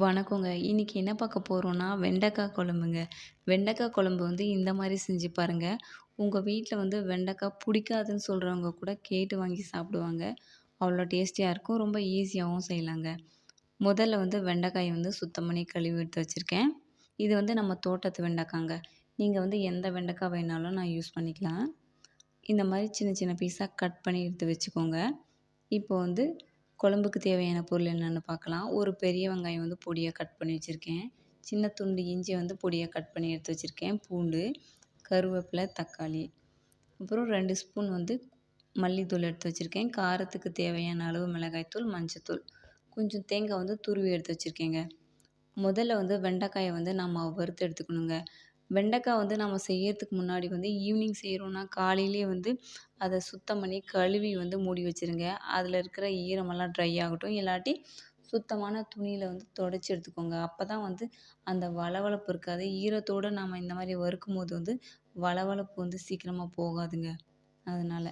வணக்கங்க. இன்னைக்கு என்ன பார்க்க போகிறோன்னா வெண்டைக்காய் குழம்புங்க. வெண்டைக்காய் குழம்பு வந்து இந்த மாதிரி செஞ்சு பாருங்க. உங்கள் வீட்டில் வந்து வெண்டைக்காய் பிடிக்காதுன்னு சொல்கிறவங்க கூட கேட்டு வாங்கி சாப்பிடுவாங்க. அவ்வளோ டேஸ்டியாக இருக்கும். ரொம்ப ஈஸியாகவும் செய்யலாங்க. முதல்ல வந்து வெண்டைக்காயை வந்து சுத்தம் பண்ணி கழுவி எடுத்து வச்சுருக்கேன் இது வந்து நம்ம தோட்டத்து வெண்டைக்காங்க. நீங்கள் வந்து எந்த வெண்டைக்காய் வேணாலும் நான் யூஸ் பண்ணிக்கலாம். இந்த மாதிரி சின்ன சின்ன பீஸாக கட் பண்ணி எடுத்து வச்சுக்கோங்க. இப்போ வந்து குழம்புக்கு தேவையான பொருள் என்னென்னு பார்க்கலாம். ஒரு பெரிய வெங்காயம் வந்து பொடியாக கட் பண்ணி வச்சுருக்கேன். சின்ன துண்டு இஞ்சி வந்து பொடியாக கட் பண்ணி எடுத்து வச்சுருக்கேன். பூண்டு, கருவேப்பிலை, தக்காளி. அப்புறம் ரெண்டு ஸ்பூன் வந்து மல்லித்தூள் எடுத்து வச்சுருக்கேன். காரத்துக்கு தேவையான அளவு மிளகாய்த்தூள், மஞ்சத்தூள். கொஞ்சம் தேங்காய் வந்து துருவி எடுத்து வச்சுருக்கேங்க. முதல்ல வந்து வெண்டைக்காய வந்து நம்ம வறுத்து எடுத்துக்கணுங்க. வெண்டைக்காய் வந்து நம்ம செய்யறதுக்கு முன்னாடி வந்து ஈவினிங் செய்கிறோன்னா காலையிலேயே வந்து அதை சுத்தம் பண்ணி கழுவி வந்து மூடி வச்சுருங்க. அதில் இருக்கிற ஈரமெல்லாம் ட்ரை ஆகட்டும். இல்லாட்டி சுத்தமான துணியில் வந்து தொடச்சு எடுத்துக்கோங்க. அப்போ தான் வந்து அந்த வழவழப்பு இருக்காது. ஈரத்தோடு நம்ம இந்த மாதிரி வறுக்கும் போது வந்து வழவழப்பு வந்து சீக்கிரமாக போகாதுங்க. அதனால்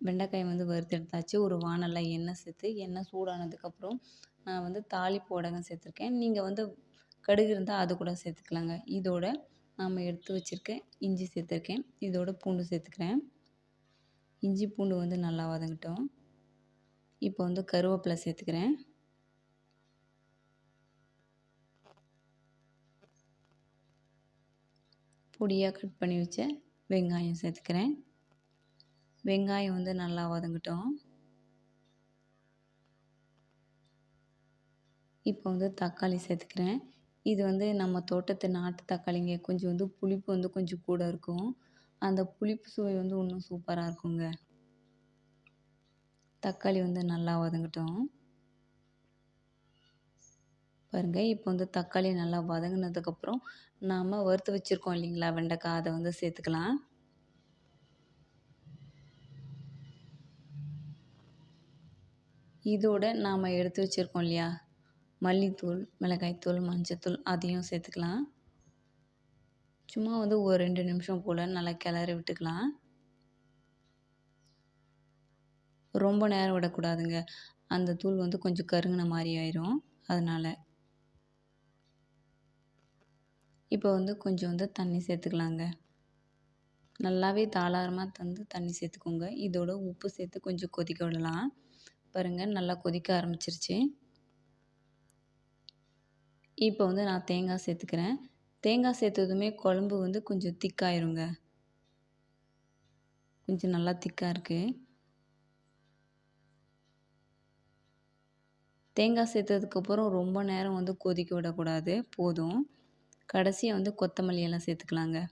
வெண்டைக்காய் வந்து வறுத்து எடுத்தாச்சு. ஒரு வாணல்ல எண்ணெய் சேர்த்து, எண்ணெய் சூடானதுக்கப்புறம் நான் வந்து தாளிப்பு வடகம் சேர்த்துருக்கேன். நீங்கள் வந்து கடுகு இருந்தால் அது கூட சேர்த்துக்கலாங்க. இதோட நாம் எடுத்து வச்சுருக்க இஞ்சி சேர்த்துருக்கேன். இதோட பூண்டு சேர்த்துக்கிறேன். இஞ்சி, பூண்டு வந்து நல்லா வதங்கட்டும். இப்போ வந்து கருவேப்பிலை சேர்த்துக்கிறேன். பொடியாக கட் பண்ணி வச்ச வெங்காயம் சேர்த்துக்கிறேன். வெங்காயம் வந்து நல்லா வதங்கட்டும். இப்போ வந்து தக்காளி சேர்த்துக்கிறேன். இது வந்து நம்ம தோட்டத்து நாட்டு தக்காளிங்க. கொஞ்சம் வந்து புளிப்பு வந்து கொஞ்சம் கூட இருக்கும். அந்த புளிப்பு சுவை வந்து இன்னும் சூப்பராக இருக்குங்க. தக்காளி வந்து நல்லா வதங்கட்டும். பாருங்க, இப்போ வந்து தக்காளி நல்லா வதங்கினதுக்கப்புறம் நாம் வறுத்து வச்சிருக்கோம் இல்லைங்களா வெண்டைக்காய், அதை வந்து சேர்த்துக்கலாம். இதோட நாம் எடுத்து வச்சிருக்கோம் இல்லையா, மல்லித்தூள், மிளகாய்த்தூள், மஞ்சத்தூள் அதையும் சேர்த்துக்கலாம். சும்மா வந்து ஒரு ரெண்டு நிமிஷம் போல் நல்லா கிளறி விட்டுக்கலாம். ரொம்ப நேரம் விடக்கூடாதுங்க. அந்த தூள் வந்து கொஞ்சம் கருங்கின மாதிரி ஆயிரும். அதனால் இப்போ வந்து கொஞ்சம் வந்து தண்ணி சேர்த்துக்கலாங்க. நல்லாவே தாளாரமாக தந்து தண்ணி சேர்த்துக்கோங்க. இதோட உப்பு சேர்த்து கொஞ்சம் கொதிக்க விடலாம். பாருங்கள் நல்லா கொதிக்க ஆரம்பிச்சிருச்சு. இப்போ வந்து நான் தேங்காய் சேர்த்துக்கிறேன். தேங்காய் சேர்த்ததுமே குழம்பு வந்து கொஞ்சம் திக்காயிருங்க. கொஞ்சம் நல்லா திக்காக இருக்குது தேங்காய் சேர்த்ததுக்கப்புறம் ரொம்ப நேரம் வந்து கொதிக்க விடக்கூடாது. போதும். கடைசியாக வந்து கொத்தமல்லி எல்லாம் சேர்த்துக்கலாங்க.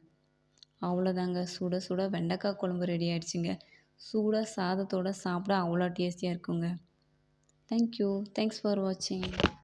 அவ்வளோதாங்க. சுட சுட வெண்டைக்காய் குழம்பு ரெடி ஆயிடுச்சுங்க. சூடாக சாதத்தோட சாப்பிட அவ்வளோ டேஸ்டியாக இருக்குங்க. Thank you. தேங்க்ஸ் ஃபார் வாட்சிங்.